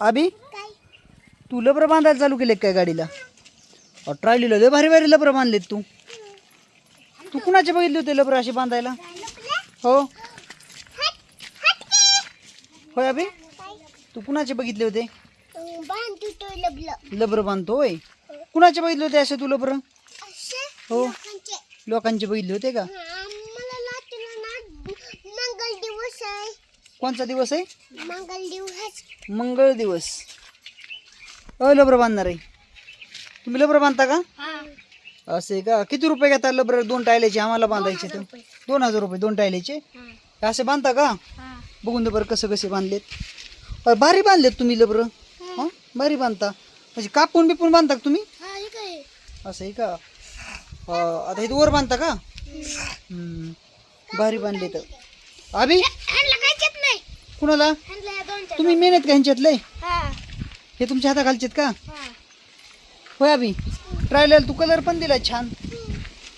आबी तू लबरं बांधायला चालू केले काय गाडीला? ट्रायलीला लय भारी भारी लबरं बांधलेत तू. तू कुणाचे बघितले होते लबरं असे बांधायला? हो. होय अबी तू कुणाचे बघितले होते? लबरं बांधतो होय. कुणाचे बघितले होते असे तू लबरं? हो. लोकांचे. बघितले होते का मला लागतं ना मंगल दिवस आहे कोणचा दिवस आहे? मंगल दिवस. मंगळ दिवस. अ लबरं बांधणार आहे. तुम्ही लबरं बांधता का? असे का? किती रुपये घेता लबरं? दोन टायल्याचे आम्हाला बांधायचे तर. दोन हजार रुपये दोन टायल्याचे? असे बांधता का? बघून बरं कसं कसे बांधलेत. भारी बांधलेत तुम्ही लबरं. हां. भारी बांधता. म्हणजे कापून बिपून बांधता का तुम्ही? असं आहे का? आता इथं वर बांधता का. भारी बांधले तर अभि ह्यांना काहीच येत नाही कुणाला? तुम्ही मेहनत का ह्यांच्यातले हा. हे तुमच्या हाताखालचेत का? हा. होय अभि ट्रायलर तू कलर पण दिलाय छान.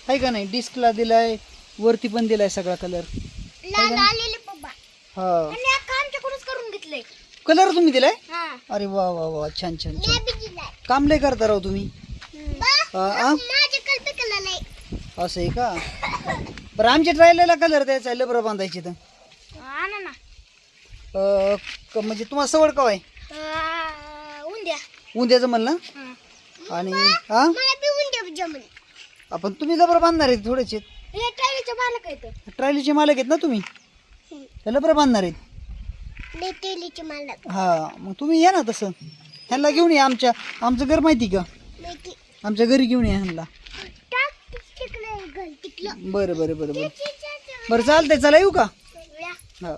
आहे का नाही? डिस्कला दिलाय वरती पण दिलाय सगळा कलर हा. कलर तुम्ही दिलाय? हा. अरे वा वा वा छान छान छान. काम लय करता राव तुम्ही. असं आहे का? बरं आमच्या ट्रायलरला कलर द्यायचा लबरं बांधायची तर. अ, क- म्हणजे तुम्हाला सवड का आहे? उंद्या. उद्याचं म्हणलं? हा. आणि हा? मला बी उंद्या जमल. आपण तुम्ही लबरं बांधणार आहेत थोडेसे. हे मालक ट्रायलीचे मालक आहेत ना तुम्ही? तर लबरं बांधणार आहेत. मालक. हा मग तुम्ही या ना तसं. ह्यांना घेऊन या आमच्या आमचं घर माहिती का? आमच्या घरी घेऊन या ह्यांना. टाक तिकडे बरं बरं बरं बरं. बरं चालतंय चला येऊ का? हा.